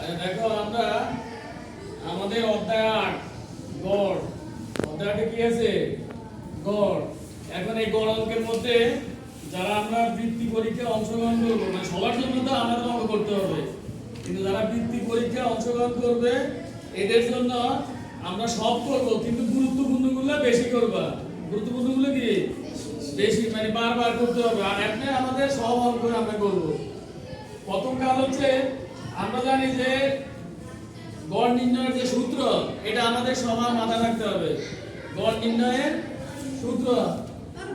আরে দেখো, আমরা আমাদের অধ্যায় আট, গড়। অধ্যায় আটে কি আছে? গড়। এখন এই গড় অঙ্কের মধ্যে যারা আমরা বৃত্তি পরীক্ষায় অংশগ্রহণ করব মানে সবার জন্য তো আমাদের অঙ্ক করতে হবে, কিন্তু যারা বৃত্তি পরীক্ষায় অংশগ্রহণ করবে, এদের জন্য আমরা সব করব, কিন্তু গুরুত্বপূর্ণগুলো বেশি করবা। গুরুত্বপূর্ণগুলো কি? বেশি মানে বারবার করতে হবে। আর এমনি আমাদের সব করে আমরা করব। প্রথম কাজ হচ্ছে, আমরা জানি যে গড় নির্ণয়ের যে সূত্র, এটা আমাদের সবার মাথায় রাখতে হবে। গড় নির্ণয়ের সূত্র।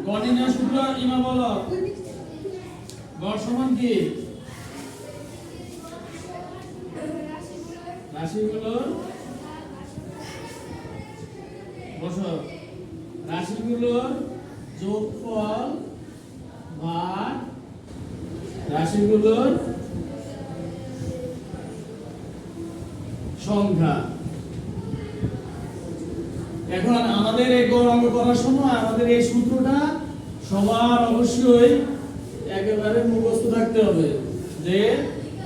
গড় নির্ণয়ের সূত্র ইমা বলো। গড় সমান কি? রাশিগুলোর বসো। রাশিগুলোর যোগফল ভাগ রাশিগুলোর সংখ্যা। এখন আমাদের এই অঙ্ক করার সময় আমাদের এই সূত্রটা সবার অবশ্যই একেবারে মুখস্থ থাকতে হবে যে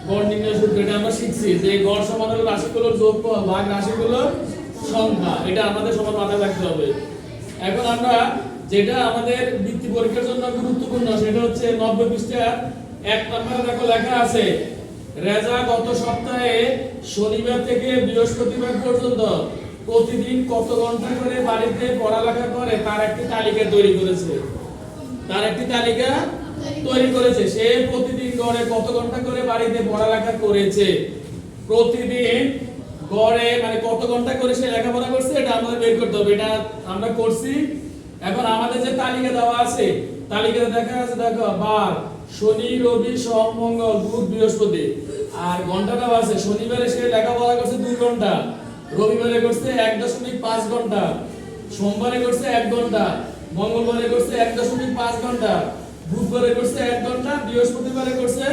গড় নির্ণয় সূত্র এটা আমরা শিখছি যে গড় সমান হলো রাশিগুলোর যোগফল ভাগ রাশিগুলোর সংখ্যা, এটা আমাদের সবার মাথায় রাখতে হবে। এখন আমরা যেটা আমাদের বৃত্তি পরীক্ষার জন্য গুরুত্বপূর্ণ, সেটা হচ্ছে নব্বই পৃষ্ঠার এক নম্বরে দেখো লেখা আছে, রেজা গত সপ্তাহে শনিবার থেকে বৃহস্পতিবার পর্যন্ত প্রতিদিন কত ঘণ্টা করে বাড়িতে পড়ালেখা করে তার একটি তালিকা তৈরি করেছে? তার একটি তালিকা তৈরি করেছে। সে প্রতিদিন গড়ে কত ঘণ্টা করে বাড়িতে পড়ালেখা করেছে? প্রতিদিন গড়ে মানে কত ঘণ্টা করে সে লেখাপড়া করছে, এটা আমাদের বের করতে হবে। এটা আমরা করছি এখন আমাদের যে তালিকা দেওয়া আছে, তালিকাতে দেখা আছে, দেখো, বার, শনি, রবি, সোম, মঙ্গল, বুধ, বৃহস্পতি। আর ঘণ্টা দেওয়া আছে, শনিবারে সে লেখাপড়া করছে দুই ঘণ্টা, রবিবারে করছে এক দশমিক পাঁচ ঘণ্টা, সোমবারে করছে এক ঘণ্টা, মঙ্গলবারে করছে এক দশমিক পাঁচ ঘণ্টা, বুধবারে করছে এক ঘণ্টা, বৃহস্পতিবারে করছে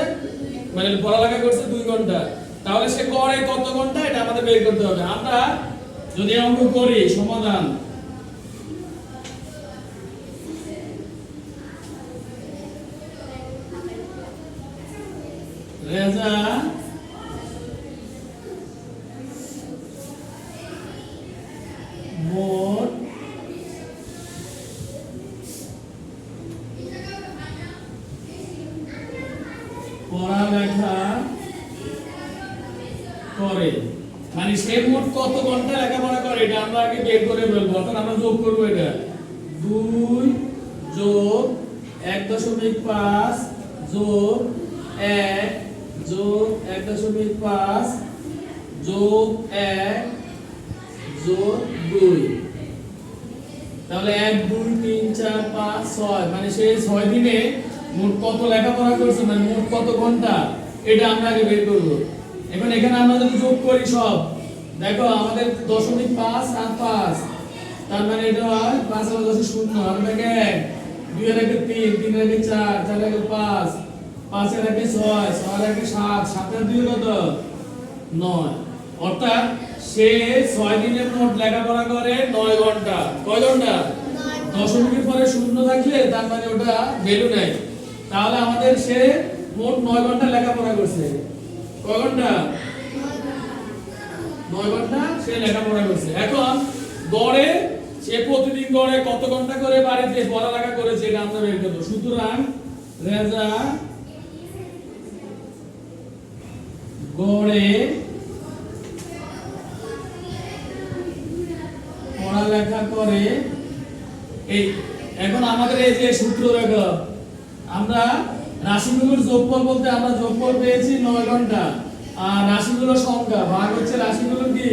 মানে পড়ালেখা করছে দুই ঘণ্টা। তাহলে সে করে কত ঘণ্টা? এটা আমাদের বের করতে হবে। আমরা যদি অঙ্ক করি, সমাধান করে। মানে সে মোট কত ঘণ্টা লেখাপড়া করে, এটা আমরা আগে করে ফেলব অর্থাৎ আমরা যোগ করব এটা। দুই যোগ এক দশমিক পাঁচ যোগ এক যোগ এক দশমিক পাঁচ, যোগ এক, যোগ দুই। তাহলে এক, দুই, তিন, চার, পাঁচ, ছয়। মানে সে ছয় দিনে মোট কত লেখাপড়া করছে মানে মোট কত ঘণ্টা, এটা আমরা আগে বের করব। এখন এখানে আমরা যদি যোগ করি সব, দেখো আমাদের দশমিক পাঁচ আর পাঁচ, তার মানে এটা হয় পাঁচ আর দশ শূন্য, আর এক, দুই একে তিন তিন একে চার চার একে পাঁচ পাঁচ এর একে ছয় ছয় একে সাত সাতের দুই কত নয়। অর্থাৎ সে ছয় দিনের মোট লেখাপড়া করে নয় ঘণ্টা। কয় ঘণ্টা? দশমিকের পরে শূন্য থাকলে তার মানে ওটা ভ্যালু নেই। তাহলে আমাদের সে মোট নয় ঘণ্টা লেখাপড়া করছে। কয় ঘণ্টা? নয় ঘণ্টা সে লেখাপড়া করছে। এখন গড়ে সে প্রতিদিন গড়ে কত ঘণ্টা করে বাড়িতে পড়ালেখা করেছে এটা আমরা বের করব। সুতরাং রেজা গড়ে পড়ালেখা করে। এই, এখন আমাদের এই যে সূত্র দেখো, আমরা রাশিগুলোর যোগফল বলতে আমরা যোগফল পেয়েছি নয় ঘণ্টা, আর রাশিগুলোর সংখ্যা, ভাগ হচ্ছে রাশিগুলোর কি?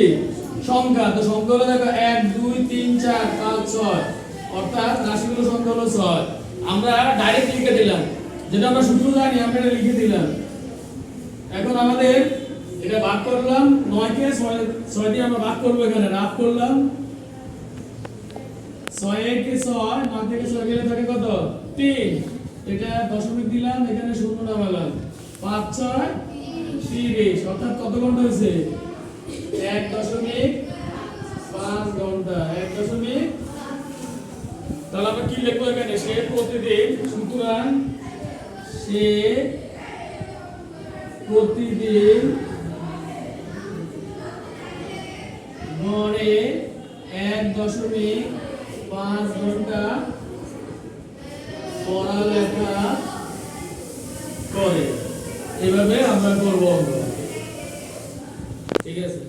সংখ্যা। তো সংখ্যা হলো দেখো এক, দুই, তিন, চার, পাঁচ, ছয়, অর্থাৎ রাশিগুলোর সংখ্যা হলো ছয়। আমরা ডাইরেক্ট লিখে দিলাম। যেটা আমরা সূত্র জানি, আমরা এটা লিখে দিলাম। এখন আমাদের এটা ভাগ করলাম, নয়কে ছয় ছয় দিয়ে আমরা ভাগ করব এখানে, রাত করলাম। ছয় নয় থেকে ছয় গেলে থাকে কত? তিন। এটা দশমিক দিলাম, এখানে শূন্য নামালাম। পাঁচ, ছয়, তিরিশ। অর্থাৎ কত ঘণ্টা হয়েছে? এক দশমিক পাঁচ ঘণ্টা। এক দশমিক তাহলে আমরা কি লিখব এখানে? সে প্রতিদিন, সুতরাং সে প্রতিদিন দশমিক পাঁচ ঘণ্টা পড়ালেখা করে। এভাবে আমরা করব ঠিক আছে?